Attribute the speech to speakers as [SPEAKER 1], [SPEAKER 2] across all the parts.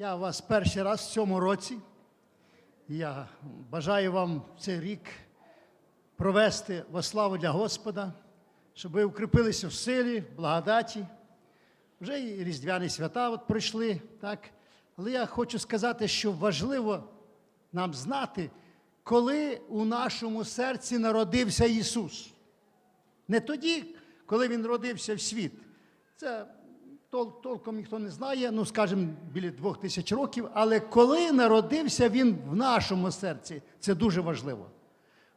[SPEAKER 1] Я вас перший раз в цьому році. Я бажаю вам цей рік провести во славу для Господа, щоб ви укріпилися в силі, благодаті. Вже і Різдвяні свята от пройшли, так? Але я хочу сказати, що важливо нам знати, коли у нашому серці народився Ісус. Не тоді, коли Він родився в світ. Це тол- толком ніхто не знає, ну, скажімо, біля двох тисяч років, але коли народився Він в нашому серці, це дуже важливо.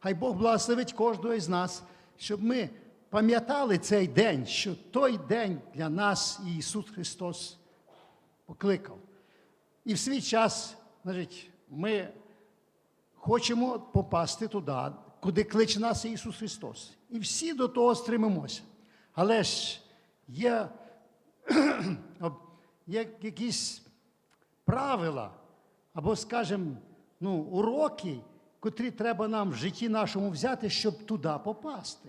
[SPEAKER 1] Хай Бог благословить кожного із нас, щоб ми пам'ятали цей день, що той день для нас Ісус Христос покликав. І в свій час, значить, ми хочемо попасти туди, куди кличе нас Ісус Христос. І всі до того стремимося. Але ж є якісь правила, або, скажімо, ну, уроки, котрі треба нам в житті нашому взяти, щоб туди попасти.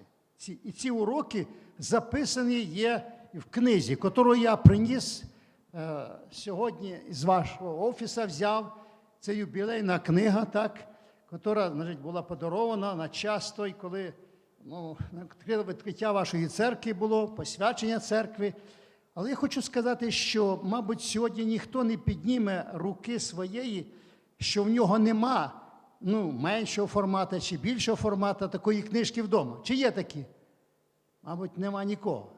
[SPEAKER 1] І ці уроки записані є в книзі, яку я приніс е, сьогодні з вашого офісу взяв. Це юбілейна книга, так, яка значить, була подарована на час той, коли ну, відкриття вашої церкви було, посвячення церкви. Але я хочу сказати, що, мабуть, сьогодні ніхто не підніме руки своєї, що в нього нема ну, меншого формату чи більшого формату такої книжки вдома. Чи є такі? Мабуть, нема нікого.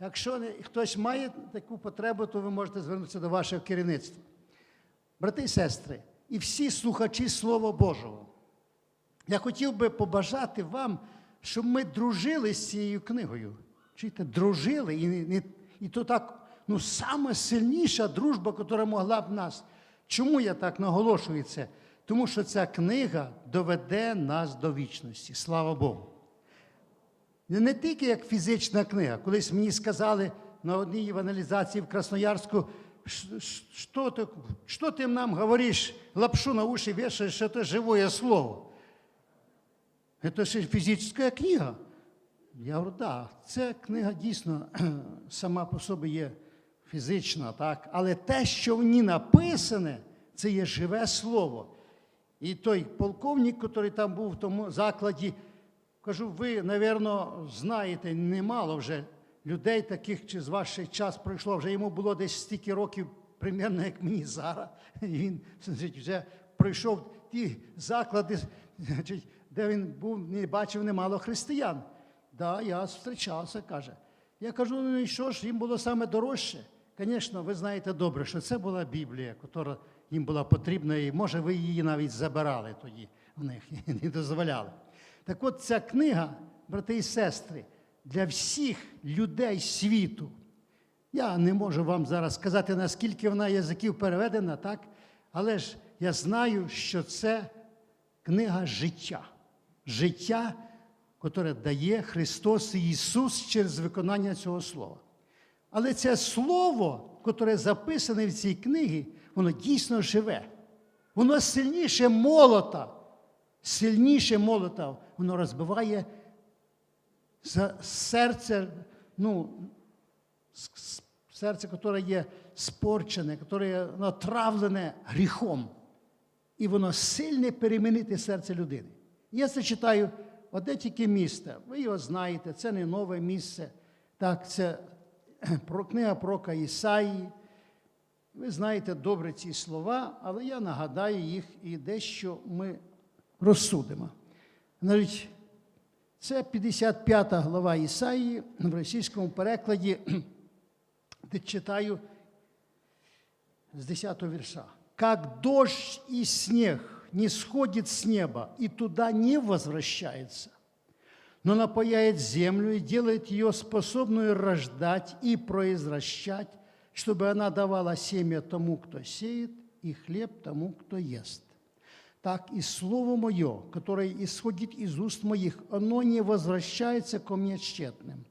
[SPEAKER 1] Якщо хтось має таку потребу, то ви можете звернутися до вашого керівництва. Брати і сестри, і всі слухачі Слова Божого. Я хотів би побажати вам, щоб ми дружили з цією книгою. Чуєте, дружили, і, не- і то так, ну, саме сильніша дружба, яка могла б нас. Чому я так наголошую це? Тому що ця книга доведе нас до вічності. Слава Богу. Не, тільки як фізична книга. Колись мені сказали на одній евангелізації в Красноярську, «Ш- ш- що ти, що ти нам говориш, лапшу на уші вешаешь, що це живое слово. Это же фізична книга. Я говорю, да, ця книга дійсно сама по собі є фізична, так? але те, що в ній написане, це є живе слово. І той полковник, який там був в тому закладі, кажу, ви, напевно, знаєте, немало вже людей таких, чи з ваших час пройшло, вже йому було десь стільки років, примерно, як мені зараз. Він вже пройшов ті заклади, де він був, не бачив немало християн. Да, я зустрічався, каже. Я кажу, ну і що ж, їм було саме дорожче. Звісно, ви знаєте добре, що це була Біблія, яка їм була потрібна, і може ви її навіть забирали тоді в них і не дозволяли. Так от ця книга, брати і сестри, для всіх людей світу. Я не можу вам зараз сказати, наскільки вона язиків переведена, так? але ж я знаю, що це книга життя. Життя, яке дає Христос і Ісус через виконання цього слова. Але це слово, яке записане в цій книгі, воно дійсно живе. Воно сильніше молота. Сильніше молота. Воно розбиває серце, ну, серце, яке є спорчене, яке натравлене гріхом. І воно сильне перемінити серце людини. Я це читаю одне тільки місце. Ви його знаєте, це не нове місце. Так, це книга пророка Ісаї. Ви знаєте добре ці слова, але я нагадаю їх і дещо ми розсудимо. Навіть це 55 глава Ісаї в російському перекладі, де читаю с 10 вірша. «Как дождь и снег не сходит с неба и туда не возвращается, но напаяет землю и делает ее способную рождать и произвращать, чтобы она давала семя тому, кто сеет, и хлеб тому, кто ест. Так и Слово Мое, которое исходит из уст моих, оно не возвращается ко мне тщетным,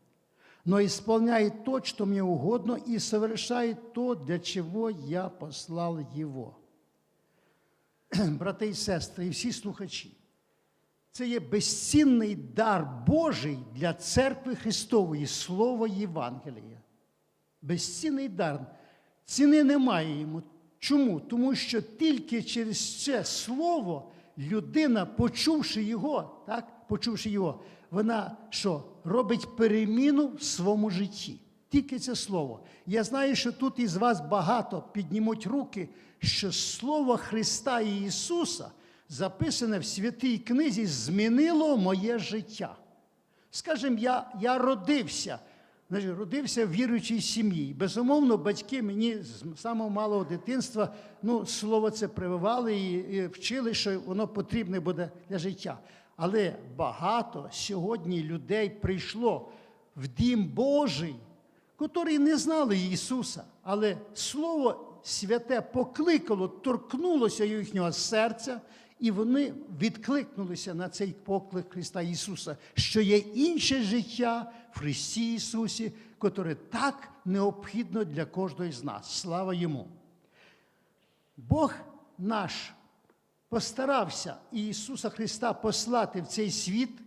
[SPEAKER 1] но исполняет то, что мне угодно, и совершает то, для чего я послал его. Брати і сестри, і всі слухачі, це є безцінний дар Божий для церкви Христової, Слово Євангелія. Безцінний дар. Ціни немає йому. Чому? Тому що тільки через це слово людина, почувши його, так, почувши його, вона що? Робить переміну в своєму житті. Тільки це слово. Я знаю, що тут із вас багато піднімуть руки, що слово Христа і Ісуса, записане в святій книзі, змінило моє життя. Скажімо, я, я родився, значить, родився в віруючій сім'ї. Безумовно, батьки мені з самого малого дитинства ну, слово це прививали і, і вчили, що воно потрібне буде для життя. Але багато сьогодні людей прийшло в дім Божий, котрі не знали Ісуса, але Слово святе покликало, торкнулося їхнього серця, і вони відкликнулися на цей поклик Христа Ісуса, що є інше життя в Христі Ісусі, котре так необхідно для кожного з нас. Слава Йому! Бог наш постарався Ісуса Христа послати в цей світ,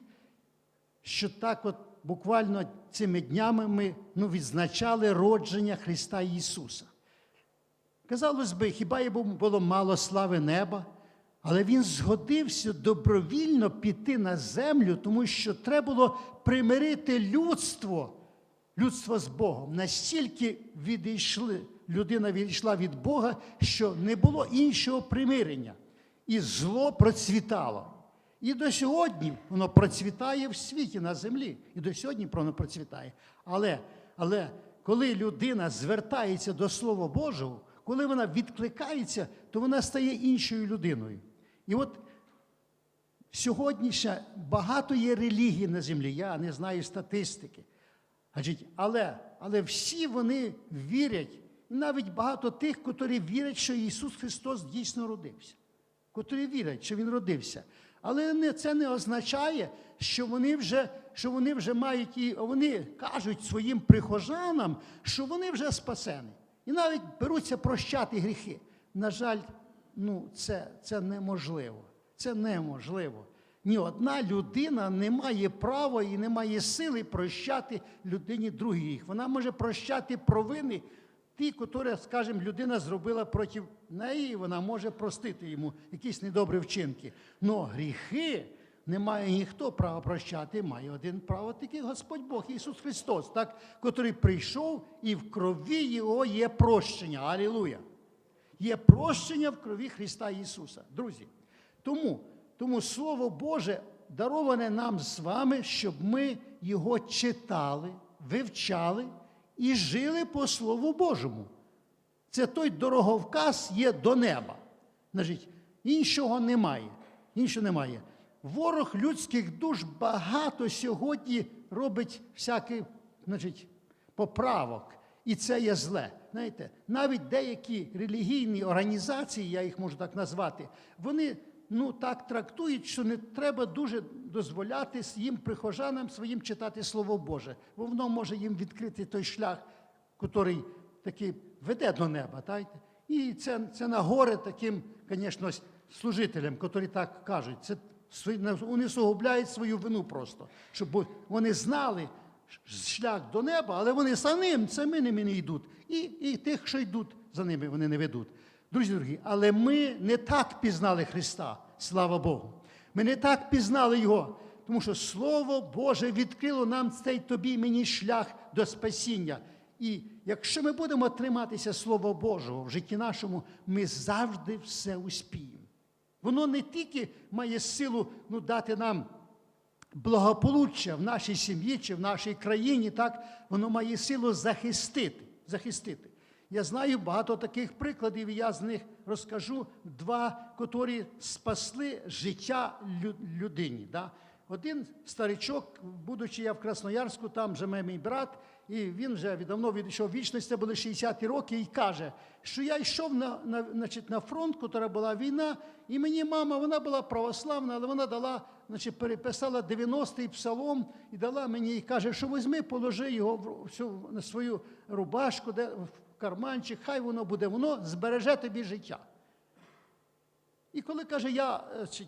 [SPEAKER 1] що так от буквально цими днями ми ну, відзначали родження Христа Ісуса. Казалось би, хіба йому було мало слави неба, але він згодився добровільно піти на землю, тому що треба було примирити людство, людство з Богом. Настільки відійшли, людина відійшла від Бога, що не було іншого примирення. І зло процвітало. І до сьогодні воно процвітає в світі на землі. І до сьогодні воно процвітає. Але, але коли людина звертається до Слова Божого, коли вона відкликається, то вона стає іншою людиною. І от сьогодні ще багато є релігій на землі, я не знаю статистики. Але, але всі вони вірять, навіть багато тих, котрі вірять, що Ісус Христос дійсно родився, котрі вірять, що Він родився. Але це не означає, що вони вже що вони вже мають і вони кажуть своїм прихожанам, що вони вже спасені. І навіть беруться прощати гріхи. На жаль, ну, це, це неможливо. Це неможливо. Ні одна людина не має права і не має сили прощати людині других. Вона може прощати провини ті, котрі, скажімо, людина зробила проти неї, вона може простити йому якісь недобрі вчинки. Но гріхи не має ніхто права прощати, має один право, тільки Господь Бог, Ісус Христос, так, котрий прийшов, і в крові Його є прощення. Алілуя! Є прощення в крові Христа Ісуса. Друзі, тому, тому Слово Боже дароване нам з вами, щоб ми його читали, вивчали і жили по Слову Божому. Це той дороговказ є до неба. Значить, іншого немає. Іншого немає. Ворог людських душ багато сьогодні робить всяких значить, поправок. І це є зле. Знаєте, навіть деякі релігійні організації, я їх можу так назвати, вони ну, так трактують, що не треба дуже дозволяти їм прихожанам своїм читати Слово Боже, бо воно може їм відкрити той шлях, який такий веде до неба. Так? І це, це на горе таким, звісно, служителям, які так кажуть. Це вони усугубляють свою вину просто, щоб вони знали шлях до неба, але вони самим, самі ними не йдуть. І, і тих, що йдуть за ними, вони не ведуть. Друзі дорогі, але ми не так пізнали Христа, слава Богу. Ми не так пізнали Його, тому що Слово Боже відкрило нам цей тобі мені шлях до спасіння. І якщо ми будемо триматися Слова Божого в житті нашому, ми завжди все успіємо. Воно не тільки має силу ну, дати нам благополуччя в нашій сім'ї чи в нашій країні, так, воно має силу захистити. захистити. Я знаю багато таких прикладів, і я з них розкажу два, котрі спасли життя людині. Да? Один старичок, будучи я в Красноярську, там живе мій брат, і він вже давно відійшов вічність, це були 60-ті роки, і каже, що я йшов на на, значить, на фронт, коли була війна, і мені мама, вона була православна, але вона дала, значить, переписала 90-й псалом і дала мені, і каже, що візьми, положи його в всю, на свою рубашку, де, в карманчик, хай воно буде, воно збереже тобі життя. І коли каже, я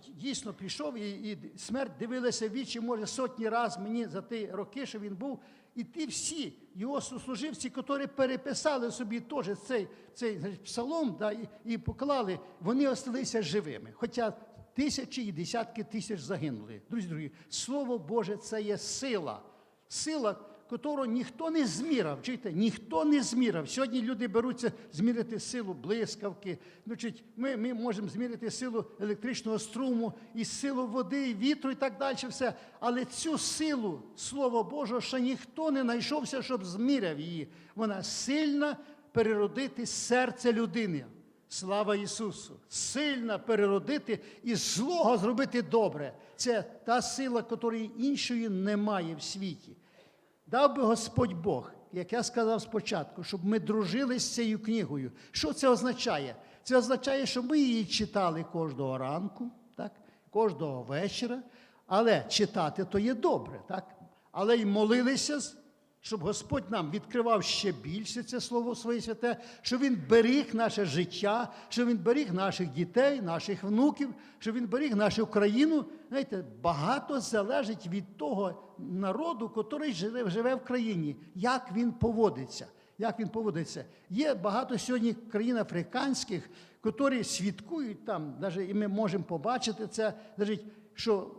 [SPEAKER 1] дійсно пішов, і і смерть дивилася вічі, може, сотні разів мені за ті роки, що він був, І ті всі його служивці, які переписали собі теж цей, цей псалом да, і, і поклали, вони осталися живими. Хоча тисячі і десятки тисяч загинули. Друзі, друзі, Слово Боже це є сила. Сила, яку ніхто не змірав. Чуєте, ніхто не змірав. Сьогодні люди беруться зміряти силу блискавки. Значить, ми, ми можемо зміряти силу електричного струму, і силу води, і вітру, і так далі. Все. Але цю силу, Слово Боже, ще ніхто не знайшовся, щоб зміряв її. Вона сильна переродити серце людини. Слава Ісусу! Сильно переродити і злого зробити добре. Це та сила, якої іншої немає в світі. Дав би Господь Бог, як я сказав спочатку, щоб ми дружили з цією книгою. Що це означає? Це означає, що ми її читали кожного ранку, так? кожного вечора. Але читати то є добре, так? але й молилися, щоб Господь нам відкривав ще більше це слово своє святе, щоб Він беріг наше життя, щоб Він беріг наших дітей, наших внуків, щоб Він беріг нашу країну. Знаєте, багато залежить від того народу, який живе, в країні, як він поводиться. Як він поводиться? Є багато сьогодні країн африканських, які свідкують там, навіть і ми можемо побачити це, навіть, що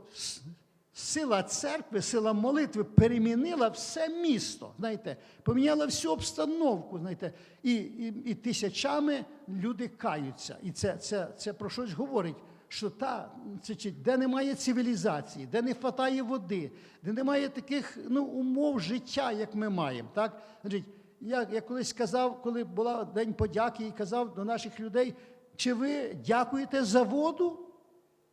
[SPEAKER 1] сила церкви, сила молитви перемінила все місто, знаєте, поміняла всю обстановку, знаєте, і, і, і тисячами люди каються. І це, це, це про щось говорить. Що та, це, де немає цивілізації, де не вистачає води, де немає таких ну, умов життя, як ми маємо. Так? Значить, я, я колись сказав, коли була День подяки, і казав до наших людей, чи ви дякуєте за воду?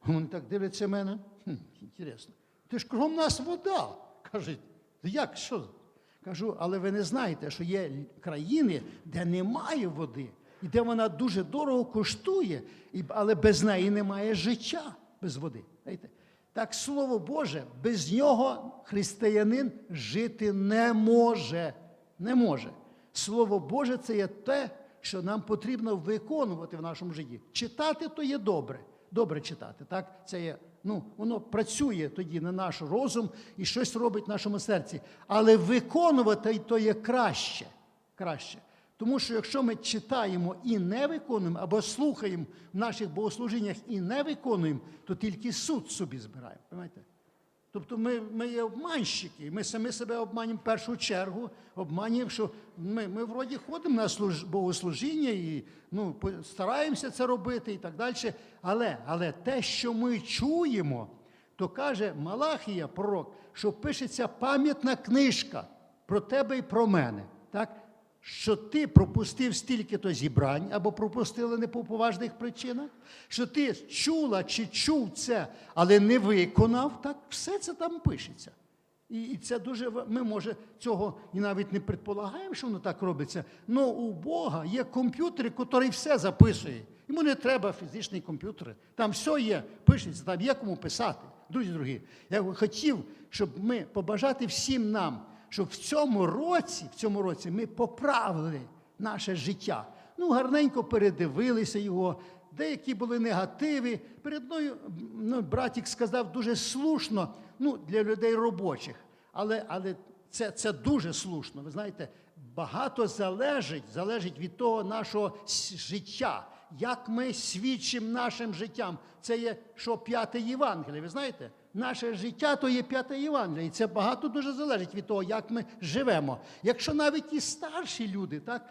[SPEAKER 1] Вони так дивляться мене. Хм, інтересно. Ти ж кругом нас вода. Кажуть, як що? Кажу, але ви не знаєте, що є країни, де немає води, і де вона дуже дорого коштує, але без неї немає життя без води. Знаєте? Так Слово Боже, без нього християнин жити не може. Не може. Слово Боже це є те, що нам потрібно виконувати в нашому житті. Читати то є добре. Добре читати. Так? Це є, ну, воно працює тоді на наш розум і щось робить в нашому серці. Але виконувати то є краще. краще. Тому що якщо ми читаємо і не виконуємо, або слухаємо в наших богослужіннях і не виконуємо, то тільки суд собі збираємо. Понимаєте? Тобто ми, ми є обманщики, ми самі себе обманюємо в першу чергу, обманюємо, що ми, ми вроді ходимо на служ, богослужіння і ну, стараємося це робити і так далі. Але, але те, що ми чуємо, то каже Малахія, пророк, що пишеться пам'ятна книжка про тебе і про мене. Так? Що ти пропустив стільки-то зібрань або пропустили не по поважних причинах, що ти чула чи чув це, але не виконав, так все це там пишеться. І, це дуже ми, може, цього і навіть не предполагаємо, що воно так робиться. Але у Бога є комп'ютер, який все записує. Йому не треба фізичний комп'ютер. Там все є, пишеться, там є кому писати. Друзі дорогі, я хотів, щоб ми побажати всім нам, щоб в цьому році, в цьому році ми поправили наше життя. Ну, гарненько передивилися його, деякі були негативи. Перед мною ну, братік сказав дуже слушно ну, для людей робочих. Але, але це, це дуже слушно. Ви знаєте, багато залежить, залежить від того нашого життя, як ми свідчимо нашим життям. Це є що п'яте Євангеліє. Ви знаєте? Наше життя то є п'яте Євангеліє. І це багато дуже залежить від того, як ми живемо. Якщо навіть і старші люди, так,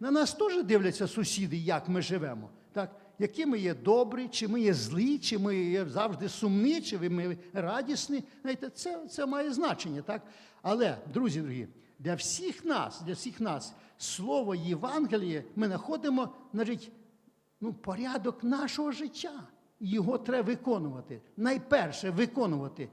[SPEAKER 1] на нас теж дивляться сусіди, як ми живемо. Так, які ми є добрі, чи ми є злі, чи ми є завжди сумні, чи ми радісні. Знаєте, це, це має значення, так? Але, друзі дорогі, для всіх нас, для всіх нас, слово Євангеліє ми знаходимо, значить, ну, порядок нашого життя. Його треба виконувати. Найперше виконувати.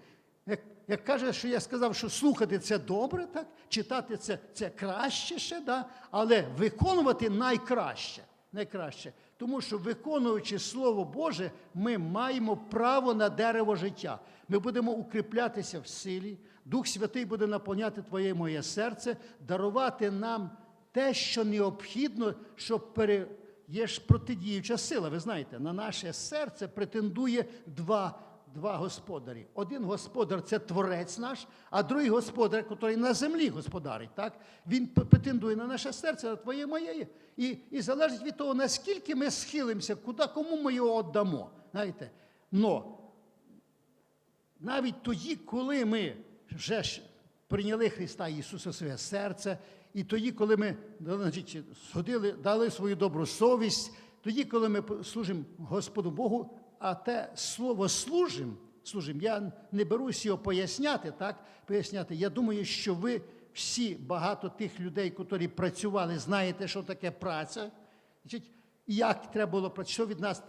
[SPEAKER 1] Як, як каже, що я сказав, що слухати це добре, так? читати це, це краще ще, да? але виконувати найкраще. найкраще. Тому що, виконуючи Слово Боже, ми маємо право на дерево життя. Ми будемо укріплятися в силі, Дух Святий буде наповняти твоє моє серце, дарувати нам те, що необхідно, щоб пере... є ж протидіюча сила. Ви знаєте, на наше серце претендує два два господарі. Один господар це творець наш, а другий господар, який на землі господарить. Так? Він претендує на наше серце, на твоє моє. І, і залежить від того, наскільки ми схилимося, куди, кому ми його віддамо. Знаєте? Но навіть тоді, коли ми вже прийняли Христа Ісуса своє серце, і тоді, коли ми значить, сходили, дали свою добру совість, тоді, коли ми служимо Господу Богу, а те слово служим, служим, я не берусь його поясняти, так? Поясняти. Я думаю, що ви всі, багато тих людей, які працювали, знаєте, що таке праця. Значить, як треба було працювати, що від нас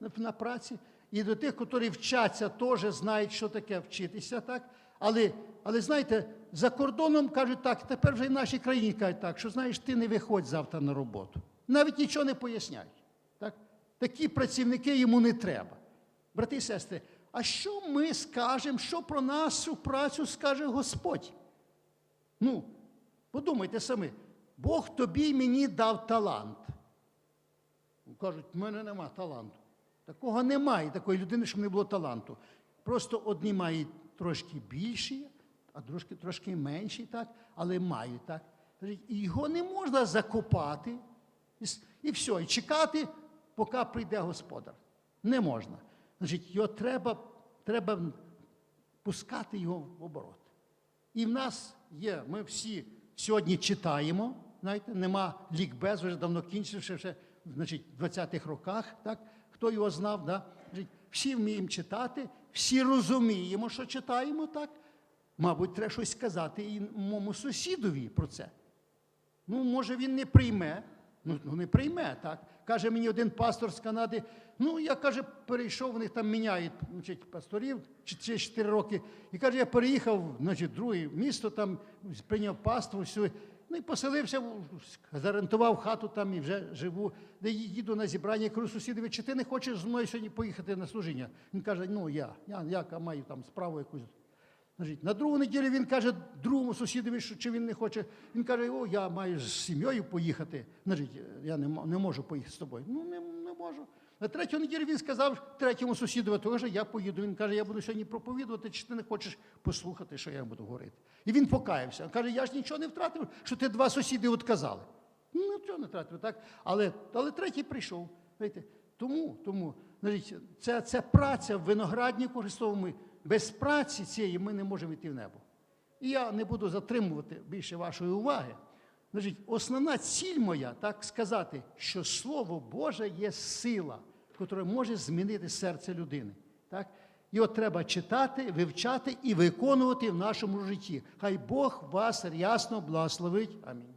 [SPEAKER 1] на, на праці. І до тих, які вчаться, теж знають, що таке вчитися, так? Але, але знаєте, за кордоном кажуть так, тепер вже і в нашій країні кажуть так, що знаєш, ти не виходь завтра на роботу. Навіть нічого не поясняють. Так? Такі працівники йому не треба. Брати і сестри, а що ми скажемо, що про нашу працю скаже Господь? Ну, подумайте самі, Бог тобі мені дав талант. Кажуть, в мене нема таланту. Такого немає, такої людини, щоб не було таланту. Просто одні мають трошки більші, а трошки, трошки менші, так, але мають так. І його не можна закопати і, все, і чекати, поки прийде господар. Не можна. Значить, його треба, треба пускати його в оборот. І в нас є, ми всі сьогодні читаємо, знаєте, нема лікбез, вже давно кінчивши, ще значить, в 20-х роках, так? хто його знав, да? Всі вміємо читати, всі розуміємо, що читаємо, так? Мабуть, треба щось сказати і моєму сусідові про це. Ну, може, він не прийме. Ну, ну не прийме, так. Каже мені один пастор з Канади, ну, я каже, перейшов, в них там міняють значить, пасторів чи- чи 4 роки. І каже, я переїхав, значить, друге місто, там прийняв паству, все. Ну і поселився, зарентував хату там і вже живу, де їду на зібрання. Я кажу сусідові, чи ти не хочеш зі мною сьогодні поїхати на служіння? Він каже, ну я, я, я маю там справу якусь. На другу неділю він каже другому сусідові, що чи він не хоче. Він каже: О, я маю з сім'єю поїхати. Я не, не можу поїхати з тобою. Ну, не, не можу. На третю неділю він сказав третьому сусідові, теж я поїду. Він каже, я буду сьогодні проповідувати, чи ти не хочеш послухати, що я буду говорити. І він покаявся. Каже, я ж нічого не втратив, що ти два сусіди відказали. Ну, нічого не втратив, так? Але, але третій прийшов. Знаєте, тому, тому значить, це, це праця в винограднику Христовому. Без праці цієї ми не можемо йти в небо. І я не буду затримувати більше вашої уваги. Значить, основна ціль моя, так сказати, що Слово Боже є сила, яка може змінити серце людини. Так? Його треба читати, вивчати і виконувати в нашому житті. Хай Бог вас рясно благословить. Амінь.